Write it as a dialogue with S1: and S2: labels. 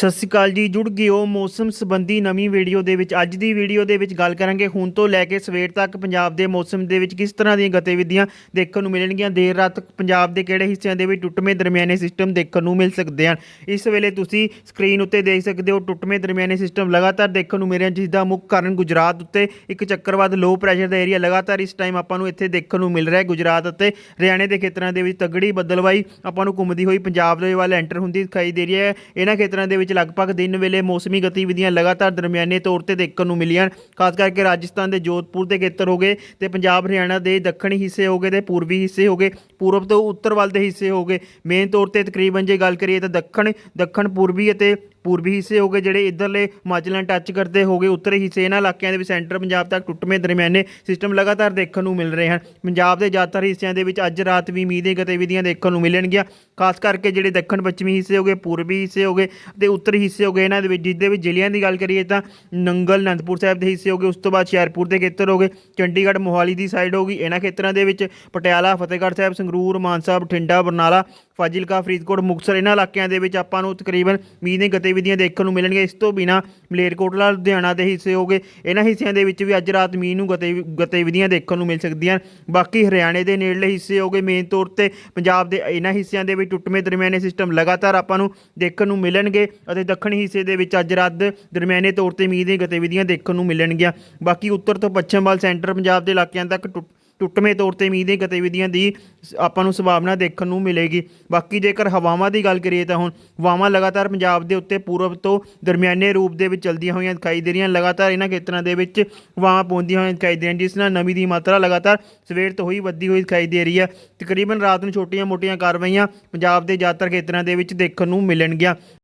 S1: ਸਤਿ ਸ਼੍ਰੀ ਅਕਾਲ ਜੀ, ਜੁੜ ਗਏ ਹੋ ਮੌਸਮ ਸੰਬੰਧੀ ਨਵੀਂ ਵੀਡੀਓ ਦੇ ਵਿੱਚ। ਅੱਜ ਦੀ ਵੀਡੀਓ ਦੇ ਵਿੱਚ ਗੱਲ ਕਰਾਂਗੇ। ਹੁਣ ਤੋਂ ਲੈ ਕੇ ਸਵੇਰ ਤੱਕ ਪੰਜਾਬ ਦੇ ਮੌਸਮ ਦੇ ਵਿੱਚ ਕਿਸ ਤਰ੍ਹਾਂ ਦੀਆਂ ਗਤੀਵਿਧੀਆਂ ਦੇਖਣ ਨੂੰ ਮਿਲਣਗੀਆਂ? ਦੇਰ ਰਾਤ ਤੱਕ ਪੰਜਾਬ ਦੇ ਕਿਹੜੇ ਹਿੱਸਿਆਂ ਦੇ ਵਿੱਚ ਟੁੱਟਵੇਂ ਦਰਮਿਆਨੇ ਸਿਸਟਮ ਦੇਖਣ ਨੂੰ ਮਿਲ ਸਕਦੇ ਹਨ? ਇਸ ਵੇਲੇ ਤੁਸੀਂ ਸਕਰੀਨ ਉੱਤੇ ਦੇਖ ਸਕਦੇ ਹੋ ਟੁੱਟਵੇਂ ਦਰਮਿਆਨੇ ਸਿਸਟਮ ਲਗਾਤਾਰ ਦੇਖਣ ਨੂੰ ਮਿਲ ਰਿਹਾ, ਜਿਸ ਦਾ ਮੁੱਖ ਕਾਰਨ ਗੁਜਰਾਤ ਉੱਤੇ ਇੱਕ ਚੱਕਰਵਾਦ ਲੋ ਪ੍ਰੈਸ਼ਰ ਦਾ ਏਰੀਆ ਲਗਾਤਾਰ ਇਸ ਟਾਈਮ ਆਪਾਂ ਨੂੰ ਇੱਥੇ ਦੇਖਣ ਨੂੰ ਮਿਲ ਰਿਹਾ ਹੈ। ਗੁਜਰਾਤ ਅਤੇ ਹਰਿਆਣੇ ਦੇ ਖੇਤਰਾਂ ਦੇ ਵਿੱਚ ਤਗੜੀ ਬੱਦਲਵਾਈ ਆਪਾਂ ਨੂੰ ਘੁੰਮਦੀ ਹੋਈ ਪੰਜਾਬ ਦੇ ਵੱਲ ਐਂਟਰ ਹੁੰਦੀ ਦਿਖਾਈ ਦੇ ਰਹੀ ਹੈ। ਇਹਨਾਂ ਖੇਤਰਾਂ ਦੇ ਵਿੱਚ ਲਗਭਗ ਦਿਨ ਵੇਲੇ ਮੌਸਮੀ ਗਤੀਵਿਧੀਆਂ ਲਗਾਤਾਰ ਦਰਮਿਆਨੇ ਤੌਰ ਤੇ ਦੇਖਣ ਨੂੰ ਮਿਲੀਆਂ ਖਾਸ ਕਰਕੇ ਰਾਜਸਥਾਨ ਦੇ ਜੋਧਪੁਰ ਦੇ ਖੇਤਰ ਹੋ ਗਏ ਤੇ ਪੰਜਾਬ, ਹਰਿਆਣਾ ਦੇ ਦੱਖਣੀ ਹਿੱਸੇ ਹੋ ਗਏ ਤੇ ਪੂਰਬੀ ਹਿੱਸੇ ਹੋ ਗਏ, ਪੂਰਬ ਤੋਂ ਉੱਤਰ ਵੱਲ ਦੇ ਹਿੱਸੇ ਹੋ ਗਏ। ਮੇਨ ਤੌਰ ਤੇ ਤਕਰੀਬਨ ਜੇ ਗੱਲ ਕਰੀਏ ਤਾਂ ਦੱਖਣ ਦੱਖਣ, ਪੂਰਬੀ ਅਤੇ ਪੂਰਬੀ ਹਿੱਸੇ ਹੋ ਗਏ ਜਿਹੜੇ ਇਧਰਲੇ ਹਿਮਾਚਲ ਨਾਲ ਟੱਚ ਕਰਦੇ ਹੋ ਗਏ, ਉੱਤਰੀ ਹਿੱਸੇ ਇਹਨਾਂ ਇਲਾਕਿਆਂ ਦੇ ਵਿੱਚ ਸੈਂਟਰ ਪੰਜਾਬ ਤੱਕ ਟੁੱਟਵੇਂ ਦਰਮਿਆਨੇ ਸਿਸਟਮ ਲਗਾਤਾਰ ਦੇਖਣ ਨੂੰ ਮਿਲ ਰਹੇ ਹਨ। ਪੰਜਾਬ ਦੇ ਜ਼ਿਆਦਾਤਰ ਹਿੱਸਿਆਂ ਦੇ ਵਿੱਚ ਅੱਜ ਰਾਤ ਵੀ ਮੀਂਹ ਦੀਆਂ ਗਤੀਵਿਧੀਆਂ ਦੇਖਣ ਨੂੰ ਮਿਲਣਗੀਆਂ। ਖਾਸ ਕਰਕੇ ਜਿਹੜੇ ਦੱਖਣ ਪੱਛਮੀ ਹਿੱਸੇ ਹੋ ਗਏ, ਪੂਰਬੀ ਹਿੱਸੇ ਹੋ ਗਏ ਤੇ ਉੱਤਰੀ ਹਿੱਸੇ ਹੋ ਗਏ ਇਹਨਾਂ ਦੇ ਵਿੱਚ, ਜਿਸ ਦੇ ਵਿੱਚ ਜ਼ਿਲ੍ਹਿਆਂ ਦੀ ਗੱਲ ਕਰੀਏ ਤਾਂ ਨੰਗਲ, ਅਨੰਦਪੁਰ ਸਾਹਿਬ ਦੇ ਹਿੱਸੇ ਹੋ ਗਏ, ਉਸ ਤੋਂ ਬਾਅਦ ਹੁਸ਼ਿਆਰਪੁਰ ਦੇ ਖੇਤਰ ਹੋ ਗਏ, ਚੰਡੀਗੜ੍ਹ, ਮੋਹਾਲੀ ਦੀ ਸਾਈਡ ਹੋ ਗਈ, ਇਹਨਾਂ ਖੇਤਰਾਂ ਦੇ ਵਿੱਚ ਪਟਿਆਲਾ, ਫਤਿਹਗੜ੍ਹ ਸਾਹਿਬ, ਸੰਗਰੂਰ, ਮਾਨਸਾ, ਬਠਿੰਡਾ, ਬਰਨਾਲਾ ਫਾਜ਼ਿਲਕਾ, ਫਰੀਦਕੋਟ, ਮੁਕਤਸਰ, ਇਹਨਾਂ ਇਲਾਕਿਆਂ ਦੇ ਵਿੱਚ ਆਪਾਂ ਨੂੰ ਤਕਰੀਬਨ ਮੀਂਹ ਦੀਆਂ ਗਤੀਵਿਧੀਆਂ ਦੇਖਣ ਨੂੰ ਮਿਲਣਗੀਆਂ। ਇਸ ਤੋਂ ਬਿਨਾ ਮਲੇਰਕੋਟਲਾ, ਲੁਧਿਆਣਾ ਦੇ ਹਿੱਸੇ ਹੋ ਗਏ। ਇਹਨਾਂ ਹਿੱਸਿਆਂ ਦੇ ਵਿੱਚ ਵੀ ਅੱਜ ਰਾਤ ਮੀਂਹ ਨੂੰ ਗਤੀ ਗਤੀਵਿਧੀਆਂ ਦੇਖਣ ਨੂੰ ਮਿਲ ਸਕਦੀਆਂ ਬਾਕੀ ਹਰਿਆਣੇ ਦੇ ਨੇੜਲੇ ਹਿੱਸੇ ਹੋ ਗਏ ਮੇਨ ਤੌਰ ਤੇ ਪੰਜਾਬ ਦੇ ਇਹਨਾਂ ਹਿੱਸਿਆਂ ਦੇ ਵਿੱਚ ਟੁੱਟਵੇਂ ਦਰਮਿਆਨੇ ਸਿਸਟਮ ਲਗਾਤਾਰ ਆਪਾਂ ਨੂੰ ਦੇਖਣ ਨੂੰ ਮਿਲਣਗੇ ਅਤੇ ਦੱਖਣੀ ਹਿੱਸੇ ਦੇ ਵਿੱਚ ਅੱਜ ਰਾਤ ਦਰਮਿਆਨੇ ਤੌਰ ਤੇ ਮੀਂਹ ਦੀਆਂ ਗਤੀਵਿਧੀਆਂ ਦੇਖਣ ਨੂੰ ਮਿਲਣਗੀਆਂ। ਬਾਕੀ ਉੱਤਰ ਤੋਂ ਪੱਛਮ ਵੱਲ ਸੈਂਟਰ ਪੰਜਾਬ ਦੇ ਇਲਾਕਿਆਂ ਤੱਕ ਟੁੱਟ ਟੁੱਟਵੇਂ ਤੌਰ ਤੇ ਮੀਂਹ ਦੀਆਂ ਗਤੀਵਿਧੀਆਂ ਦੀ ਸ- ਆਪਾਂ ਨੂੰ ਸੰਭਾਵਨਾ ਦੇਖਣ ਨੂੰ ਮਿਲੇਗੀ। ਬਾਕੀ ਜੇਕਰ ਹਵਾਵਾਂ ਦੀ ਗੱਲ ਕਰੀਏ ਤਾਂ ਹੁਣ ਹਵਾਵਾਂ ਲਗਾਤਾਰ ਪੰਜਾਬ ਦੇ ਉੱਤੇ ਪੂਰਬ ਤੋਂ ਦਰਮਿਆਨੇ ਰੂਪ ਦੇ ਵਿੱਚ ਚਲਦੀਆਂ ਹੋਈਆਂ ਦਿਖਾਈ ਦੇ ਰਹੀਆਂ, ਲਗਾਤਾਰ ਇਹਨਾਂ ਖੇਤਰਾਂ ਦੇ ਵਿੱਚ ਹਵਾਵਾਂ ਪਹੁੰਚਦੀਆਂ ਹੋਈਆਂ ਦਿਖਾਈ ਦੇ ਰਹੀਆਂ, ਜਿਸ ਨਾਲ ਨਮੀ ਦੀ ਮਾਤਰਾ ਲਗਾਤਾਰ ਸਵੇਰ ਤੋਂ ਹੀ ਵੱਧਦੀ ਹੋਈ ਦਿਖਾਈ ਦੇ ਰਹੀ ਹੈ ਤਕਰੀਬਨ ਰਾਤ ਨੂੰ ਛੋਟੀਆਂ-ਮੋਟੀਆਂ ਕਾਰਵਾਈਆਂ ਪੰਜਾਬ ਦੇ ਜ਼ਿਆਦਾਤਰ ਖੇਤਰਾਂ ਦੇ ਵਿੱਚ ਦੇਖਣ ਨੂੰ ਮਿਲਣਗੀਆਂ।